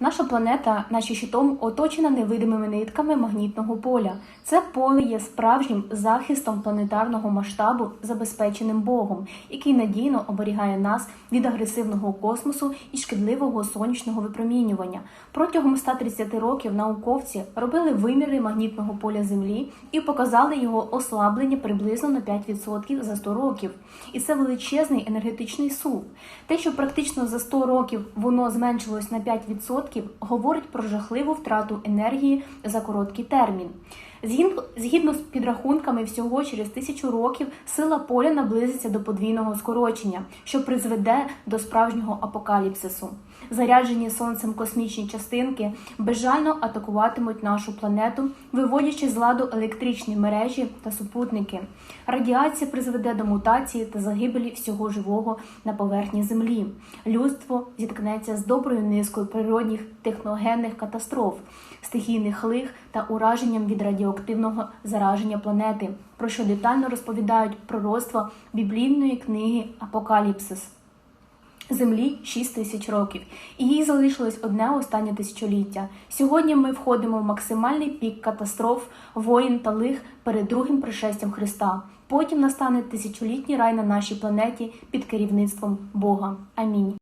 Наша планета, наче щитом, оточена невидимими нитками магнітного поля. Це поле є справжнім захистом планетарного масштабу, забезпеченим Богом, який надійно оберігає нас від агресивного космосу і шкідливого сонячного випромінювання. Протягом 130 років науковці робили виміри магнітного поля Землі і показали його ослаблення приблизно на 5% за 100 років. І це величезний енергетичний сув. Те, що практично за 100 років воно зменшилось на 5%, говорить про жахливу втрату енергії за короткий термін. Згідно, з підрахунками, всього через тисячу років сила поля наблизиться до подвійного скорочення, що призведе до справжнього апокаліпсису. Заряджені сонцем космічні частинки безжально атакуватимуть нашу планету, виводячи з ладу електричні мережі та супутники. Радіація призведе до мутації та загибелі всього живого на поверхні Землі. Людство зіткнеться з доброю низкою природних техногенних катастроф, стихійних лих та ураженням від радіоактивного зараження планети, про що детально розповідають пророцтва біблійної книги Апокаліпсис. Землі 6 тисяч років, і їй залишилось одне останнє тисячоліття. Сьогодні ми входимо в максимальний пік катастроф, воїн та лих перед другим пришестям Христа. Потім настане тисячолітній рай на нашій планеті під керівництвом Бога. Амінь.